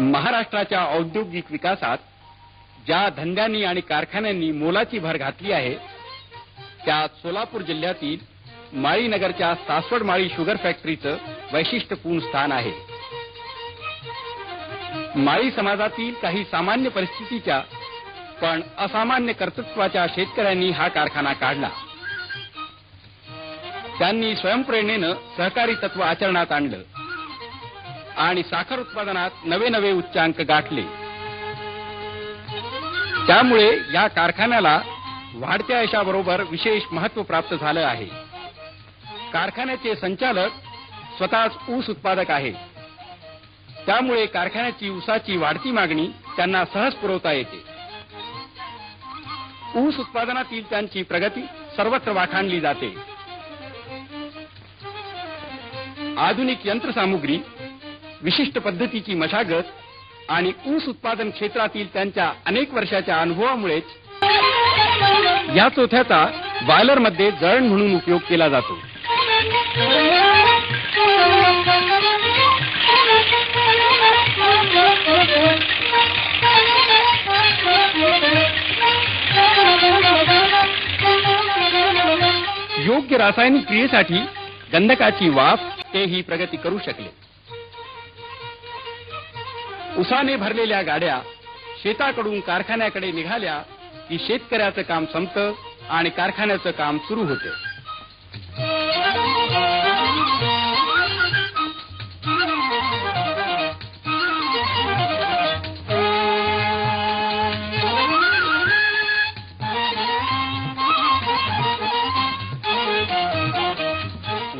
महाराष्ट्राच्या औद्योगिक विकासात ज्या धंद्यांनी आणि कारखान्यांनी मोलाची भर घातली आहे त्यात सोलापूर जिल्ह्यातील माळीनगरच्या सासवड माळी शुगर फॅक्टरीचं वैशिष्ट्यपूर्ण स्थान आहे. माळी समाजातील काही सामान्य परिस्थितीच्या पण असामान्य कर्तृत्वाच्या शेतकऱ्यांनी हा कारखाना काढला. त्यांनी स्वयंप्रेरणेनं सहकारी तत्व आचरणात आणलं. आणि साखर उत्पादनात नवे नवे उच्चांक गाठले. त्यामुळे या कारखान्याला वाढत्या यशाबरोबर विशेष महत्त्व प्राप्त झालं आहे. कारखान्याचे संचालक स्वतःच ऊस उत्पादक आहे. त्यामुळे कारखान्याची ऊसाची वाढती मागणी त्यांना सहज पुरवता येते. ऊस उत्पादनातील त्यांची प्रगती सर्वत्र वाखाणली जाते. आधुनिक यंत्रसामुग्री विशिष्ट पद्धतीची मशागत आणि ऊस उत्पादन क्षेत्रातील त्यांच्या अनेक वर्षाच्या अनुभवामुळेच या चोथ्याचा बॉयलरमध्ये जळण म्हणून उपयोग केला जातो. योग्य रासायनिक क्रियेसाठी गंधकाची वाफ ते ही प्रगती करू शकले. उसाने भरलेल्या गाड्या शेताकडून कारखान्याकडे निघाल्या की शेतकऱ्याचं काम संपतं आणि कारखान्याचं काम सुरू होतं.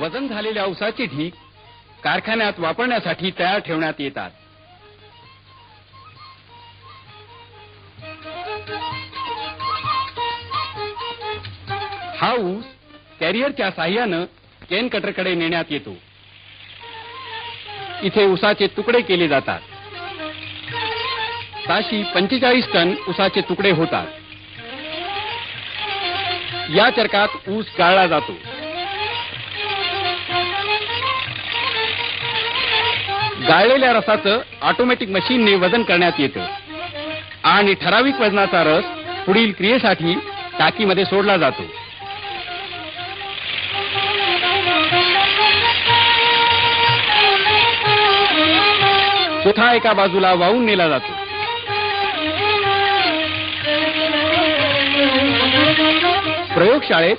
वजन झालेल्या उसाची ढीक कारखान्यात वापरण्यासाठी तयार ठेवण्यात येतात. हा ऊस कॅरियरच्या साह्यानं केन कटरकडे नेण्यात येतो. इथे ऊसाचे तुकडे केले जातात. ताशी पंचेचाळीस टन ऊसाचे तुकडे होतात. या चरकात ऊस गाळला जातो. गाळलेल्या रसाचं ऑटोमॅटिक मशीनने वजन करण्यात येतं. आणि ठराविक वजनाचा रस पुढील क्रियेसाठी टाकीमध्ये सोडला जातो. चोथा एका बाजूला वाहून नेला जातो? प्रयोगशाळेत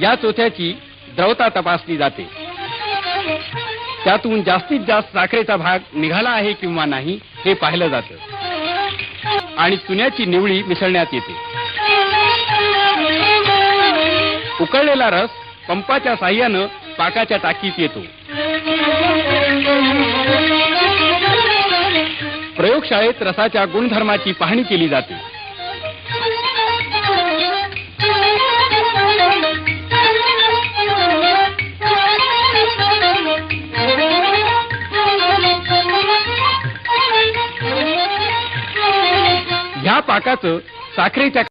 या चोथ्याची द्रवता तपासली जाते. त्यातून जास्तीत जास्त साखरेचा भाग निघाला आहे किंवा नाही हे पाहिलं जातं. आणि चुन्याची निवळी मिसळण्यात येते. उकळलेला रस पंपाच्या साह्यानं पाकाच्या टाकीत येतो. प्रयोगशाळेत रसाच्या गुणधर्माची पाहणी केली जाते. ह्या पाकाचं साखरेच्या